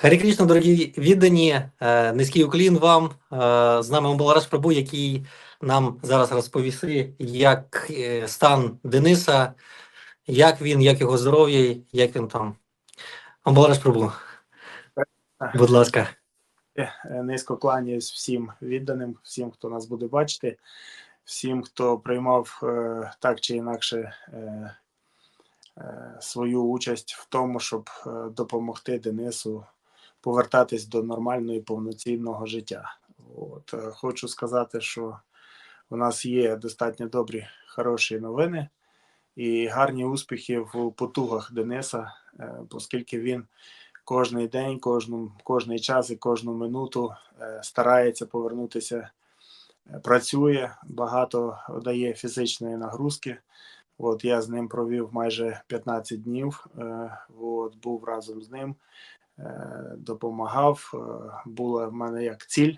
Харі дорогі віддані, е, низький уклін вам. Е, З нами Амбалараш Прабу, який нам зараз розповісти, як е, стан Дениса, як він, як його здоров'я, як він там. Амбалараш Прабу, будь ласка. Низько кланяюсь всім відданим, всім, хто нас буде бачити, всім, хто приймав так чи інакше свою участь в тому, щоб допомогти Денису повертатись до нормального і повноцінного життя. От, е, хочу сказати, що у нас є достатньо добрі, хороші новини і гарні успіхи в потугах Дениса, е, оскільки він кожний день, кожну, кожний час і кожну минуту е, старається повернутися, працює, багато дає фізичної нагрузки. От я з ним провів майже 15 днів. От, був разом з ним, допомагав. Е, Була в мене як ціль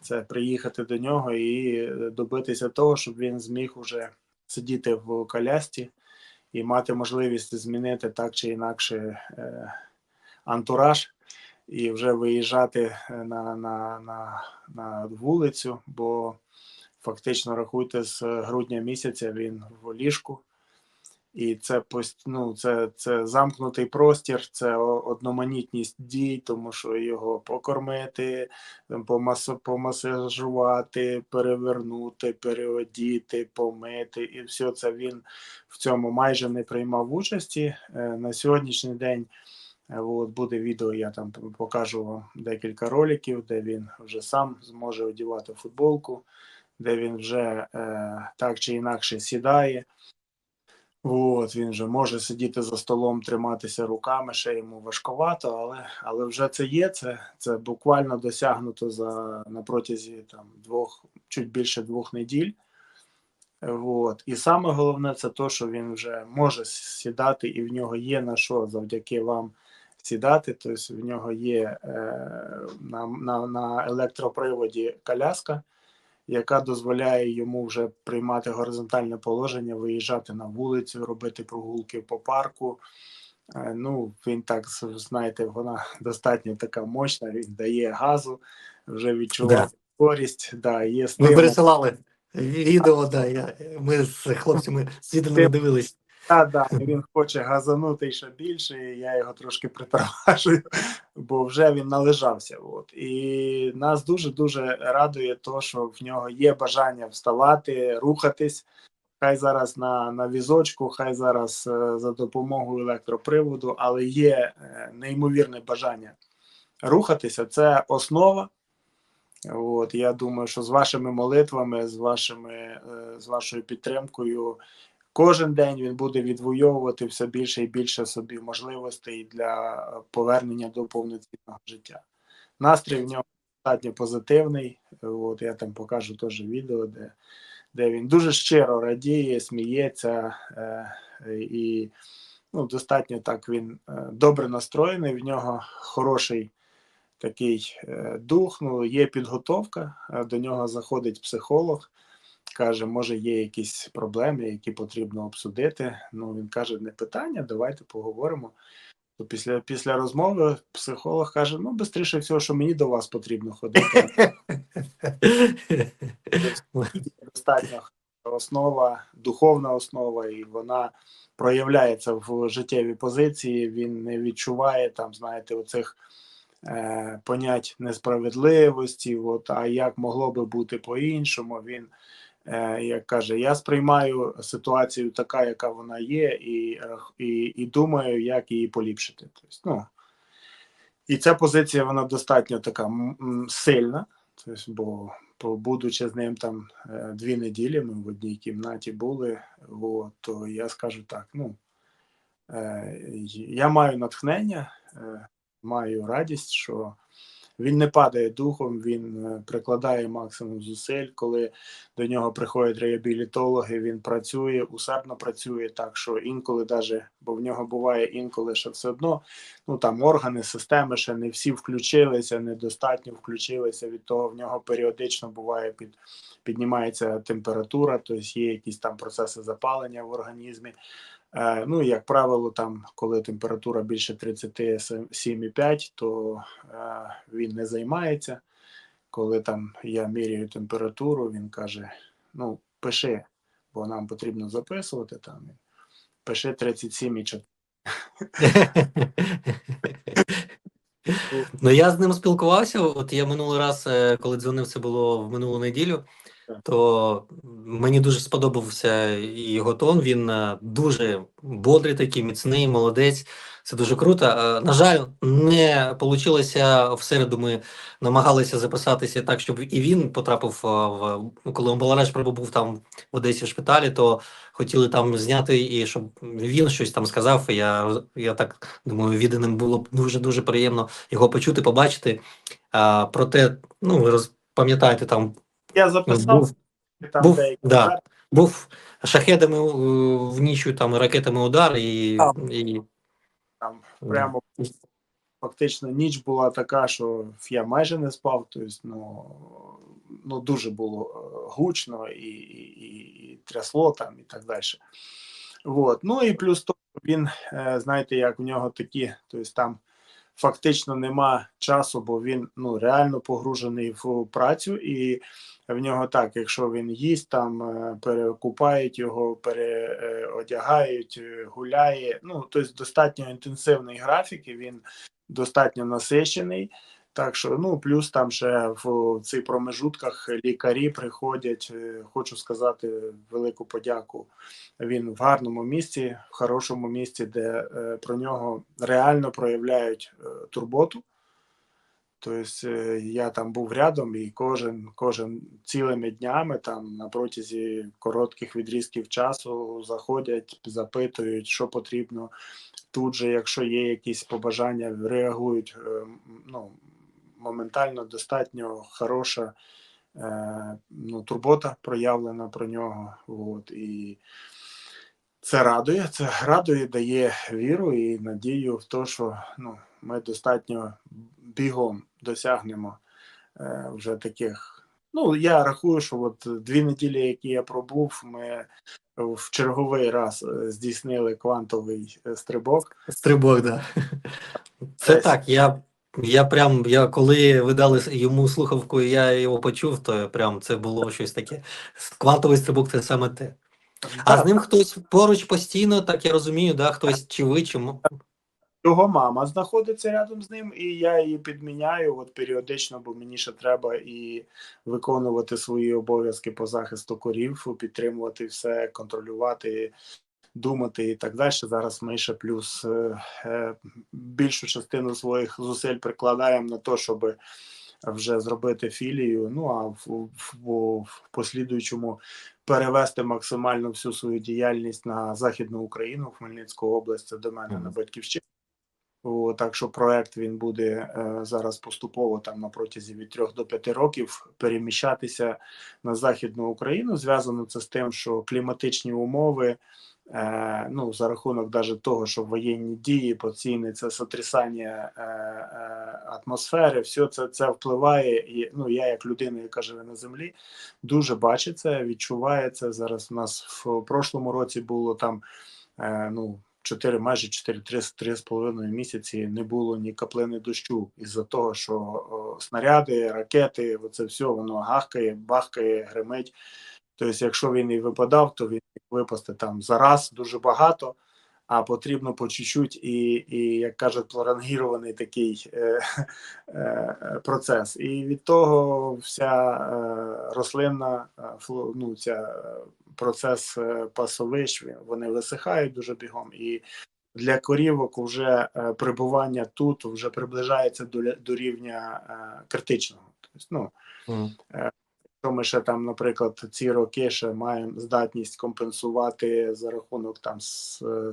це приїхати до нього і добитися того, щоб він зміг уже сидіти в колясці і мати можливість змінити так чи інакше е, антураж і вже виїжджати на, на, на, на вулицю, бо фактично рахуйте з грудня місяця він в ліжку. І це ну, це, це замкнутий простір, це одноманітність дій, тому що його покормити, помас- помасажувати, перевернути, переодіти, помити, і все це він в цьому майже не приймав участі. Е, На сьогоднішній день Е, От буде відео, я там покажу вам декілька роликів, де він вже сам зможе одягати футболку, де він вже е, так чи інакше сідає. От, він вже може сидіти за столом, триматися руками, ще йому важковато, але, але вже це є. Це, це буквально досягнуто за на протязі там двох, чуть більше двох неділь. От. І саме головне це те, що він вже може сідати, і в нього є на що завдяки вам сідати. Тобто в нього є е, на, на, на електроприводі коляска, яка дозволяє йому вже приймати горизонтальне положення, виїжджати на вулицю, робити прогулки по парку. Е, ну, він так, знаєте, вона достатньо така мощна, він дає газу, вже відчуває Да. користь, да, є Ми пересилали відео, да, я, ми з хлопцями свідомо дивились. Так, да, він хоче газанути ще більше, і я його трошки притормажую, бо вже він належався. От. І нас дуже-дуже радує то, що в нього є бажання вставати, рухатись. Хай зараз на, на візочку, хай зараз е, за допомогою електроприводу, але є е, неймовірне бажання рухатися. Це основа. От, я думаю, що з вашими молитвами, з, вашими, е, з вашою підтримкою, кожен день він буде відвоювати все більше і більше собі можливостей для повернення до повноцінного життя. Настрій в нього достатньо позитивний. От я там покажу теж відео, де, де він дуже щиро радіє, сміється е, і ну, достатньо так він е, добре настроєний. В нього хороший такий е, дух. Ну, є підготовка. е, До нього заходить психолог каже, може, є якісь проблеми, які потрібно обсудити. Ну, він каже, не питання, давайте поговоримо. То після, після розмови психолог каже: ну, швидше всього, що мені до вас потрібно ходити. Достатньо основа, духовна основа, і вона проявляється в життєвій позиції. Він не відчуває там, знаєте, оцих е, понять несправедливості. От, а як могло би бути по-іншому, він як каже, я сприймаю ситуацію така, яка вона є, і, і, і думаю, як її поліпшити. Тобто, ну, і ця позиція вона достатньо така сильна. Тобто, бо будучи з ним там е, дві неділі, ми в одній кімнаті були, от, то я скажу так: ну е, я маю натхнення, е, маю радість, що він не падає духом, він е, прикладає максимум зусиль. Коли до нього приходять реабілітологи, він працює, усердно працює, так що інколи, даже, бо в нього буває інколи, що все одно ну там органи, системи ще не всі включилися, недостатньо включилися. Від того в нього періодично буває під піднімається температура, тобто є якісь там процеси запалення в організмі. Е, Ну, як правило, там, коли температура більше 37,5, то е, він не займається. Коли там я міряю температуру, він каже: ну, пиши, бо нам потрібно записувати там. Пиши 37,4. Ну, я з ним спілкувався. От я минулий раз, е, коли дзвонив, це було в минулу неділю. То мені дуже сподобався його тон. Він е, дуже бодрий, такий міцний, молодець. Це дуже круто. Е, На жаль, не вийшло в середу. Ми намагалися записатися так, щоб і він потрапив е, в ну, коли Балареш пробув там в Одесі в шпиталі, то хотіли там зняти і щоб він щось там сказав. Я, я так думаю, відданим було б дуже дуже приємно його почути, побачити. Проте, ну ви пам'ятаєте, там Я записав був, там був, деякі да. був шахедами е, в нічю, там ракетами удар, і, А. і там прямо фактично ніч була така, що я майже не спав. Тобто, ну, ну дуже було е, гучно і, і, і, і трясло там і так далі. Вот. Ну і плюс то він, е, знаєте, як в нього такі, тобто там фактично нема часу, бо він ну реально погружений в працю, і в нього так, якщо він їсть, там е, перекупають його, переодягають, е, гуляє. Ну тобто достатньо інтенсивний графік, і він достатньо насичений. Так що, ну плюс там ще в цих промежутках лікарі приходять. Е, Хочу сказати велику подяку. Він в гарному місці, в хорошому місці, де е, про нього реально проявляють е, турботу. Тобто я там був рядом, і кожен, кожен цілими днями там на протязі коротких відрізків часу заходять, запитують, що потрібно. Тут же, якщо є якісь побажання, реагують ну, моментально достатньо хороша е, ну, турбота проявлена про нього. От, і це радує, це радує, дає віру і надію в те, що ну, ми достатньо бігом досягнемо е, вже таких. Ну, я рахую, що от дві неділі, які я пробув, ми в черговий раз е, здійснили квантовий е, стрибок. стрибок, да. Це Десь. так. Я, я прям, я коли ви дали йому слухавку, і я його почув, то прям це було щось таке. Квантовий стрибок це саме те. А з ним хтось поруч постійно, так я розумію, да, хтось чи ви, чи Його мама знаходиться рядом з ним, і я її підміняю от періодично, бо мені ще треба і виконувати свої обов'язки по захисту корів, підтримувати все, контролювати, думати і так далі. Зараз ми ще плюс е, е, більшу частину своїх зусиль прикладаємо на те, щоб вже зробити філію. Ну а в, в, в, в послідуючому перевести максимально всю свою діяльність на Західну Україну, в Хмельницьку область, це до мене Мгм. на батьківщину. О, так що проект він буде е, зараз поступово там на протязі від 3 до 5 років переміщатися на західну Україну. Зв'язано це з тим, що кліматичні умови, ну за рахунок даже того, що воєнні дії, постійне це сотрясання е, е, атмосфери, все це, це впливає. І ну я, як людина, яка живе на землі, дуже бачить це, відчуває це. Зараз у нас в прошлому році було там. Е, ну 4, майже 4, 3, 3 з половиною місяці не було ні каплини дощу із-за того, що снаряди, ракети, оце все воно гахкає, бахкає, гримить. Тобто, якщо він і випадав, то він випасти там зараз дуже багато, а потрібно по чуть-чуть і, і як кажуть, пролонгірований такий е, е, процес. І від того вся е, рослинна е, ну, ця е, процес е, пасовищ, вони висихають дуже бігом. І для корівок вже прибування тут вже приближається до, до рівня е, критичного. Тобто, ну, М. Ми ще там, наприклад, ці роки ще маємо здатність компенсувати за рахунок там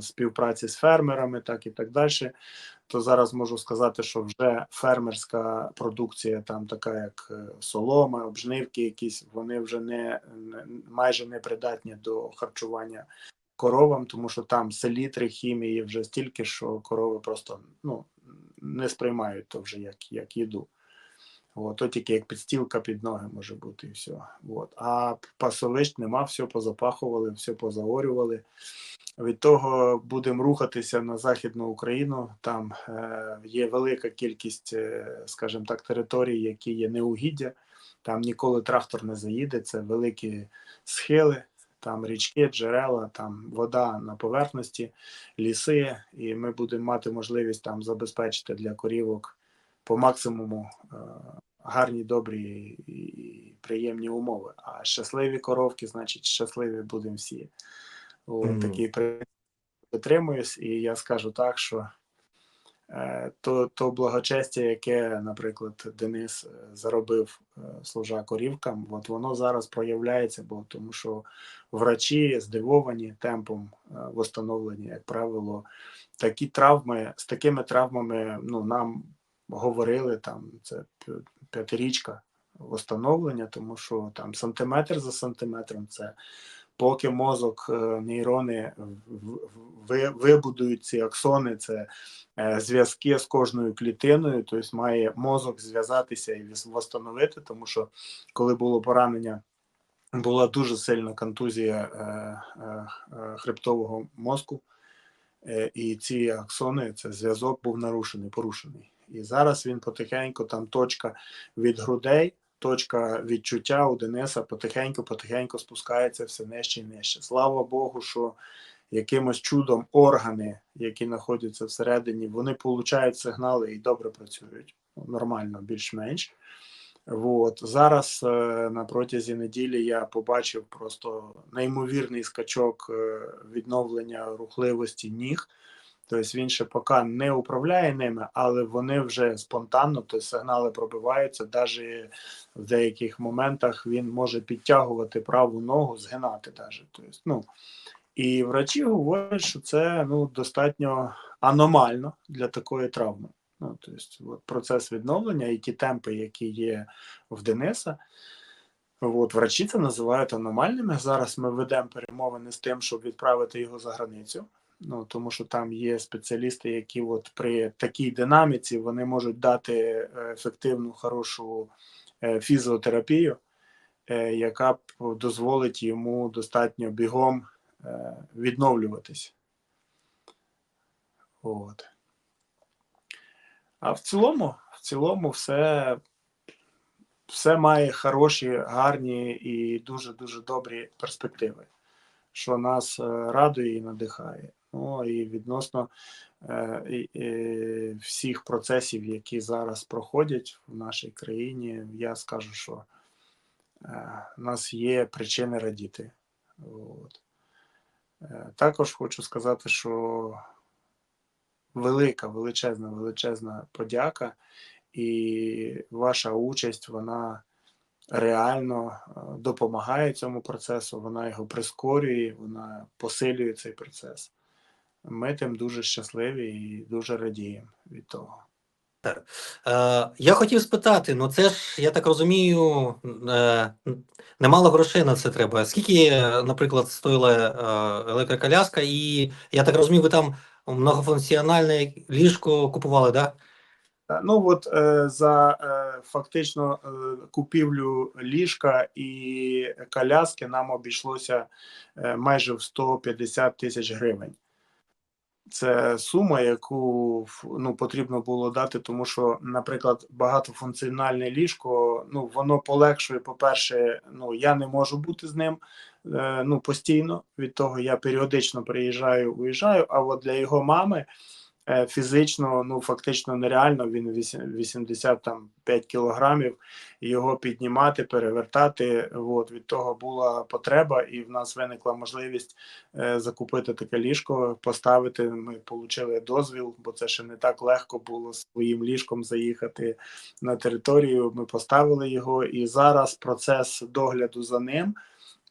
співпраці з фермерами, так і так далі, то зараз можу сказати, що вже фермерська продукція, там така як е, солома, обжнивки, якісь, вони вже не майже не придатні до харчування коровам, тому що там селітри, хімії вже стільки, що корови просто ну, не сприймають то вже як, як їду. От, то тільки як підстілка під ноги може бути і все. От. А пасовищ нема, все позапахували, все позаорювали. Від того будемо рухатися на Західну Україну. Там е, є велика кількість, е, скажімо так, територій, які є неугіддя. Там ніколи трактор не заїде, це великі схили, там річки, джерела, там вода на поверхності, ліси, і ми будемо мати можливість там забезпечити для корівок по максимуму е, гарні, добрі і приємні умови. А щасливі коровки, значить, щасливі будемо всі. От, Мгм. Такий принцип дотримуюсь, і я скажу так, що е, то, то благочестя, яке, наприклад, Денис е, заробив, служа корівкам, от воно зараз проявляється, бо тому що врачі здивовані темпом восстановлення, як правило, такі травми з такими травмами ну, нам говорили там це п'ятирічка восстановлення, тому що там сантиметр за сантиметром це поки мозок, е, нейрони вибудують ці аксони, це е, зв'язки з кожною клітиною, тобто має мозок зв'язатися і восстановити, тому що коли було поранення, була дуже сильна контузія е, хребтового мозку. І ці аксони, це зв'язок був нарушений, порушений. І зараз він потихеньку, там точка від грудей, точка відчуття у Дениса потихеньку-потихеньку спускається все нижче і нижче. Слава Богу, що якимось чудом органи, які знаходяться всередині, вони получають сигнали і добре працюють. Нормально, більш-менш. От. Зараз е, на протязі неділі я побачив просто неймовірний скачок е, відновлення рухливості ніг. Тобто він ще поки не управляє ними, але вони вже спонтанно, тобто сигнали пробиваються. Навіть в деяких моментах він може підтягувати праву ногу, згинати. Даже. Тобто, ну, і врачі говорять, що це ну, достатньо аномально для такої травми. Ну, тобто, процес відновлення і ті темпи, які є в Дениса, от, врачі це називають аномальними. Зараз ми ведемо перемовини з тим, щоб відправити його за границю. Ну, тому що там є спеціалісти, які от при такій динаміці вони можуть дати е, ефективну, хорошу е, фізіотерапію, е, яка дозволить йому достатньо бігом відновлюватись. От. А в цілому, в цілому, все, все має хороші, гарні і дуже-дуже добрі перспективи, що нас радує і надихає. Ну і відносно е, і всіх процесів, які зараз проходять в нашій країні, я скажу, що е, у нас є причини радіти. От. Е, також хочу сказати, що велика, величезна, величезна подяка, і ваша участь, вона реально е, допомагає цьому процесу, вона його прискорює, вона посилює цей процес. Ми тим дуже щасливі і дуже радіємо від того. Е, я хотів спитати, ну це ж, я так розумію, е, немало грошей на це треба. Скільки, е, наприклад, стоїла електроколяска, і я так розумію, ви там многофункціональне ліжко купували, да? Е, Ну от за фактично купівлю ліжка і коляски нам обійшлося майже в 150 тисяч гривень. Це сума, яку ну, потрібно було дати, тому що, наприклад, багатофункціональне ліжко, ну воно полегшує. По-перше, ну я не можу бути з ним е, ну, постійно. Від того я періодично приїжджаю, уїжджаю. А от для його мами фізично, ну фактично нереально. Він 85 кілограмів. Його піднімати, перевертати. От від того була потреба, і в нас виникла можливість е, закупити таке ліжко, поставити. Ми отримали дозвіл, бо це ще не так легко було своїм ліжком заїхати на територію. Ми поставили його, і зараз процес догляду за ним.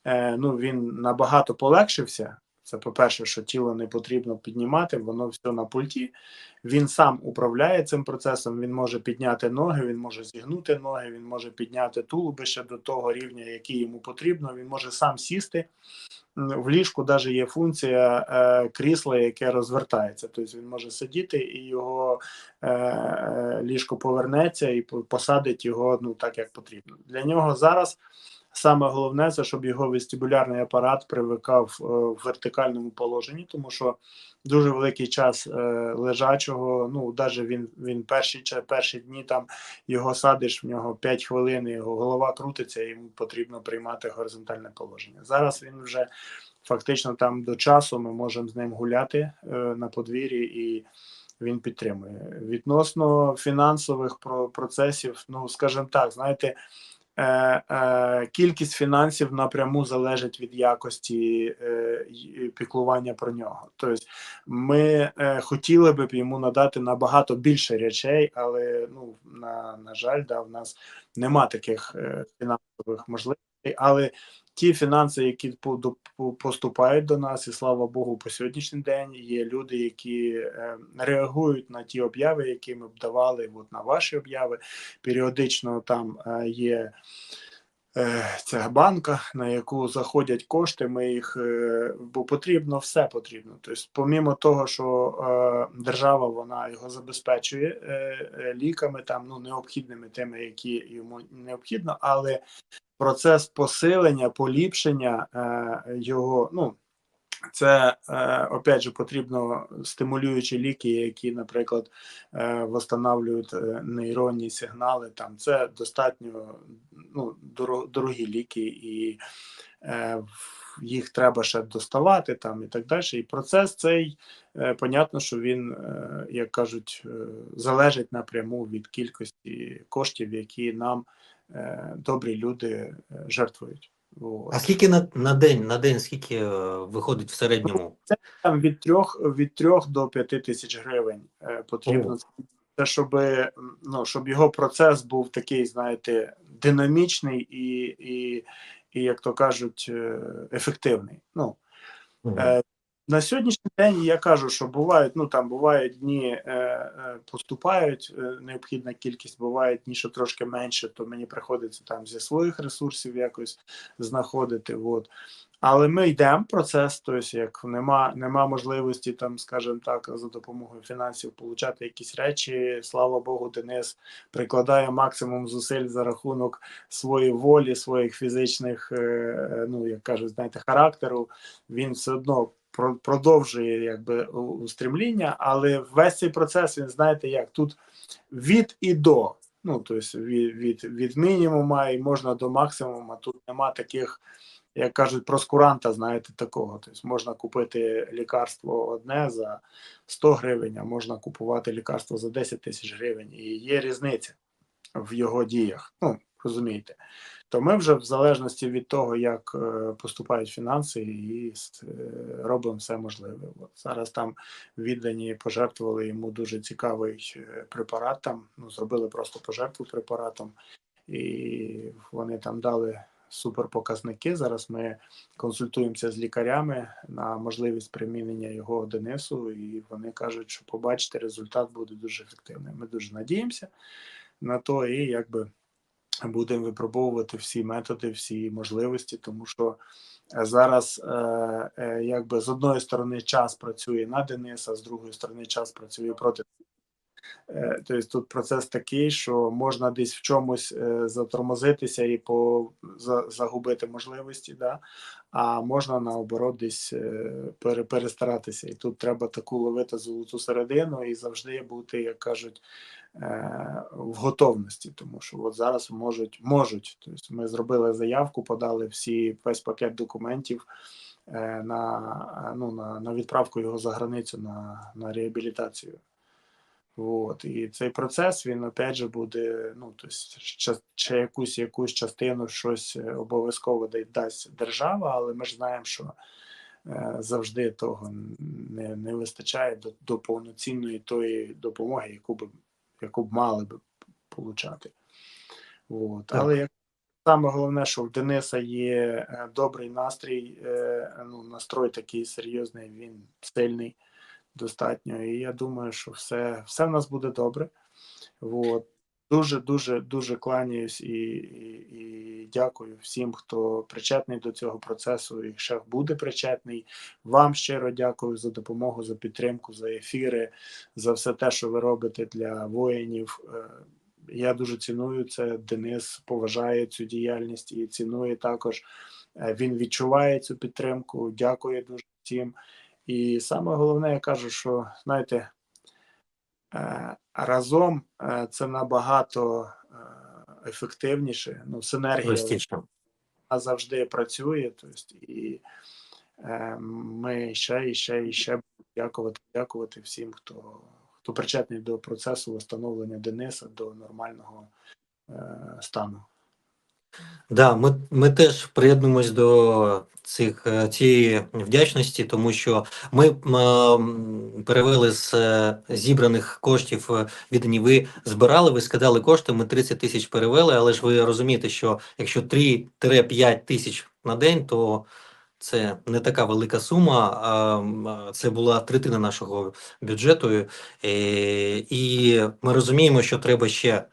е, Ну він набагато полегшився. Це по-перше, що тіло не потрібно піднімати, воно все на пульті. Він сам управляє цим процесом. Він може підняти ноги, він може зігнути ноги, він може підняти тулубище до того рівня, який йому потрібно. Він може сам сісти. В ліжку навіть є функція е, крісла, яке розвертається. Тобто він може сидіти і його е, е, ліжко повернеться і посадить його ну так, як потрібно. Для нього зараз саме головне це, щоб його вестибулярний апарат привикав е, в вертикальному положенні, тому що дуже великий час е, лежачого. Ну навіть він він перші перші дні там його садиш в нього 5 хвилин, його голова крутиться, і йому потрібно приймати горизонтальне положення. Зараз він вже фактично там до часу ми можемо з ним гуляти е, на подвір'ї і. Він підтримує відносно фінансових про- процесів. Ну скажімо так, знаєте, кількість фінансів напряму залежить від якості е, піклування про нього. Тобто, ми е, хотіли б йому надати набагато більше речей, але ну на, на жаль, да, в нас нема таких е, фінансових можливостей. Але ті фінанси, які поступають до нас, і слава Богу, по сьогоднішній день є люди, які е, реагують на ті обяви, які ми б давали, от на ваші обяви. Періодично там е, є. Е, Ця банка, на яку заходять кошти, ми їх е, бо потрібно все потрібно. Тобто, помімо того, що е, держава вона його забезпечує е, ліками, там ну необхідними тими, які йому необхідно, але процес посилення, поліпшення його, ну це е, опять же потрібно стимулюючі ліки, які, наприклад, е, восстанавлюють е, нейронні сигнали. Там це достатньо ну, доро- дорогі ліки, і їх треба ще доставати там і так далі. І процес цей, понятно, що він, як кажуть, залежить напряму від кількості коштів, які нам добрі люди жертвують. А скільки на, на день, на день, скільки е, виходить в середньому? Це там від трьох від трьох до п'яти тисяч гривень потрібно. потрібно. Це щоб, ну, щоб його процес був такий, знаєте, динамічний і, і, і як то кажуть, е, ефективний. Ну, е, на сьогоднішній день я кажу, що бувають, ну там бувають дні, е, е, поступають е, необхідна кількість, бувають дні, що трошки менше, то мені приходиться там зі своїх ресурсів якось знаходити. От. Але ми йдемо процес, тобто як нема, нема можливості там, скажімо так, за допомогою фінансів получати якісь речі. Слава Богу, Денис прикладає максимум зусиль за рахунок своєї волі, своїх фізичних, е, ну як кажуть, знаєте, характеру. Він все одно продовжує якби у- устремління, але весь цей процес він знаєте, як тут від і до. Ну, тобто від, від, від мінімума і можна до максимума. Тут нема таких, як кажуть, проскуранта, знаєте, такого. Тобто можна купити лікарство одне за 100 гривень, а можна купувати лікарство за 10 тисяч гривень. І є різниця в його діях. Ну, розумієте. То ми вже в залежності від того, як е, поступають фінанси, і е, робимо все можливе. От зараз там віддані пожертвували йому дуже цікавий е, препарат. Там ну зробили просто пожертву препаратом, і вони там дали суперпоказники. Зараз ми консультуємося з лікарями на можливість примінення його Денису, і вони кажуть, що побачите, результат буде дуже ефективний. Ми дуже надіємося на то, і якби будемо випробовувати всі методи, всі можливості, тому що е, зараз, е, е, якби з одної сторони, час працює на Дениса, з другої сторони, час працює проти. Тобто тут процес такий, що можна десь в чомусь затормозитися і по за, загубити можливості, да? а можна наоборот десь перестаратися. І тут треба таку ловити золоту середину і завжди бути, як кажуть, в готовності, тому що от зараз можуть, можуть. Тобто ми зробили заявку, подали всі весь пакет документів е, на, ну, на, на відправку його за границю на, на реабілітацію. От. І цей процес він опять же буде, ну, тобто, чи якусь якусь частину щось е, обов'язково дасть держава, але ми ж знаємо, що е, завжди того не, не вистачає до, до повноцінної тої допомоги, яку б, яку б мали б получати. От. Так. Але як Саме головне, що в Дениса є е, добрий настрій, е, ну, настрой такий серйозний, він сильний достатньо. І я думаю, що все, все в нас буде добре. От. Дуже, дуже, дуже кланяюсь і, і, і дякую всім, хто причетний до цього процесу і ще буде причетний. Вам щиро дякую за допомогу, за підтримку, за ефіри, за все те, що ви робите для воїнів. Е, Я дуже ціную це. Денис поважає цю діяльність і цінує також. Е, Він відчуває цю підтримку. Дякую дуже всім. І саме головне, я кажу, що знаєте, разом е, це набагато е, ефективніше. Ну, синергія вона завжди працює. Тобто, і е, ми ще і ще і ще дякувати, дякувати всім, хто, хто причетний до процесу встановлення Дениса до нормального е, стану. Да, ми, ми теж приєднуємось до цих е, цієї вдячності, тому що ми м, перевели з е, зібраних коштів е, віддані. Ви збирали, ви скидали кошти. Ми 30 тисяч перевели, але ж ви розумієте, що якщо 3-5 тисяч на день, то це не така велика сума. а, Це була третина нашого бюджету, е, і ми розуміємо, що треба ще е,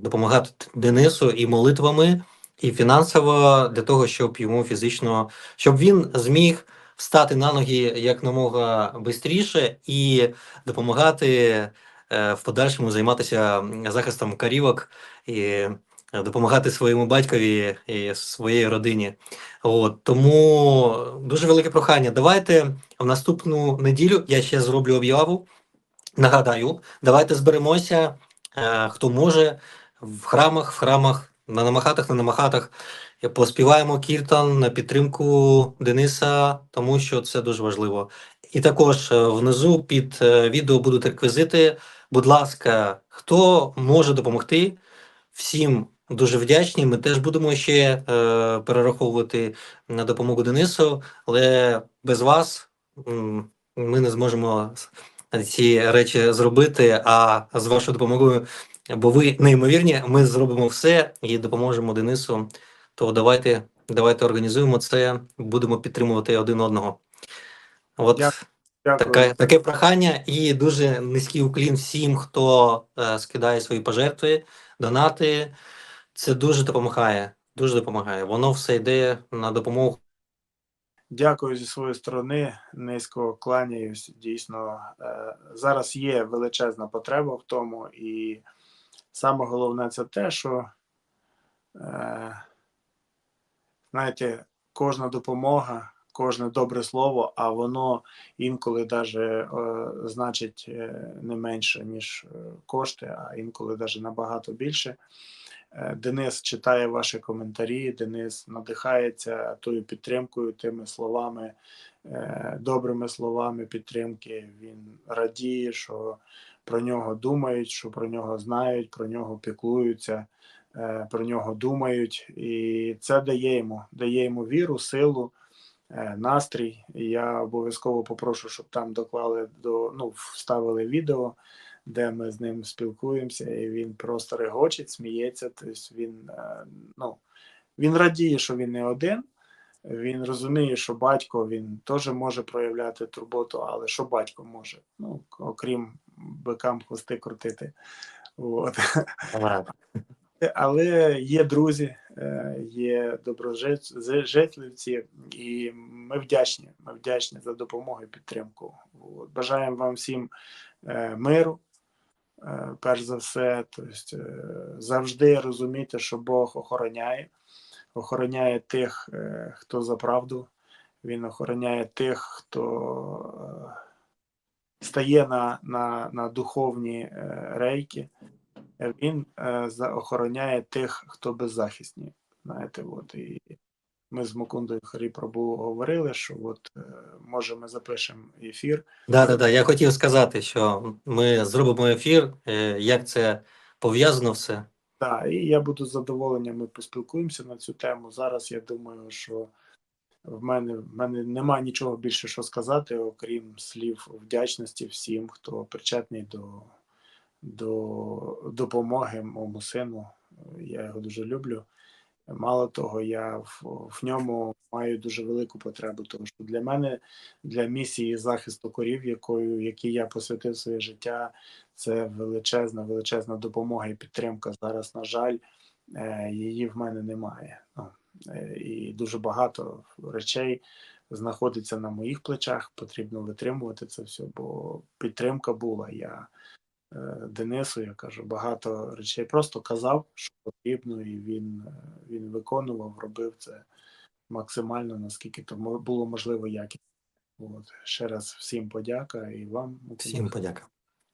допомагати Денису і молитвами, і фінансово для того, щоб йому фізично, щоб він зміг встати на ноги якномога швидше і допомагати е, в подальшому займатися захистом карівок і е, допомагати своєму батькові і своїй родині. От тому дуже велике прохання. Давайте в наступну неділю я ще зроблю об'яву. Нагадаю, давайте зберемося, е, хто може в храмах, в храмах, на намахатах, на намахатах. е, Поспіваємо кіртан на підтримку Дениса, тому що це дуже важливо. І також е, внизу під е, відео будуть реквізити. Будь ласка, хто може допомогти, всім дуже вдячні. Ми теж будемо ще е, перераховувати на допомогу Денису, але без вас ми не зможемо ці речі зробити. А з вашою допомогою, бо ви неймовірні, ми зробимо все і допоможемо Денису. То давайте, давайте організуємо це, будемо підтримувати один одного. От Дякую. Таке, таке прохання і дуже низький уклін всім, хто е, скидає свої пожертви, донати. Це дуже допомагає. Дуже допомагає. Воно все йде на допомогу. Дякую зі своєї сторони. Низько кланяюсь. Дійсно, е, зараз є величезна потреба в тому, і саме головне це те, що е, знаєте, кожна допомога, кожне добре слово, а воно інколи даже е, значить не менше, ніж кошти, а інколи даже набагато більше. Е, Денис читає ваші коментарі, Денис надихається тою підтримкою, тими словами, е, добрими словами підтримки. Він радіє, що про нього думають, що про нього знають, про нього піклуються, е, про нього думають. І це дає йому, дає йому віру, силу, настрій. Я обов'язково попрошу, щоб там доклали до ну, вставили відео де ми з ним спілкуємося, і він просто регочить, сміється. Тобто він, е, ну, він радіє, що він не один. Він розуміє, що батько він теж може проявляти турботу, але що батько може? Ну, окрім бикам хвости крутити. От. Але є друзі, е, є доброжитливці, і ми вдячні. Ми вдячні за допомогу і підтримку. Бажаємо вам всім е, миру, перш за все. Тобто, е, завжди розуміти, що Бог охороняє, охороняє тих, е, хто за правду. Він охороняє тих, хто е, стає на, на, на духовні е, рейки. Він е, охороняє тих, хто беззахисні. Знаєте, от і ми з Мукундою Харіпрабу говорили, що от е, може ми запишемо ефір. Да, да, да. Я хотів сказати, що ми зробимо ефір, е, як це пов'язано все. Так, і я буду з задоволенням, ми поспілкуємося на цю тему. Зараз я думаю, що в мене, в мене немає нічого більше що сказати, окрім слів вдячності всім, хто причетний до, до допомоги моєму сину. Я його дуже люблю. Мало того, я в, в ньому маю дуже велику потребу, тому що для мене, для місії захисту корів, якою якій я посвятив своє життя, це величезна, величезна допомога і підтримка. Зараз, на жаль, е, її в мене немає. Ну, е, і дуже багато речей знаходиться на моїх плечах. Потрібно витримувати це все, бо підтримка була. Я Денису, я кажу, багато речей просто казав, що потрібно, і він, е, він виконував, робив це максимально, наскільки то було можливо якісно. От. Ще раз всім подяка і вам. Всім подяка.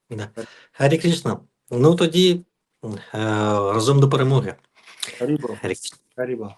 Да. Гарі Крішна. Ну тоді е, разом до перемоги. Харібо, Харібо.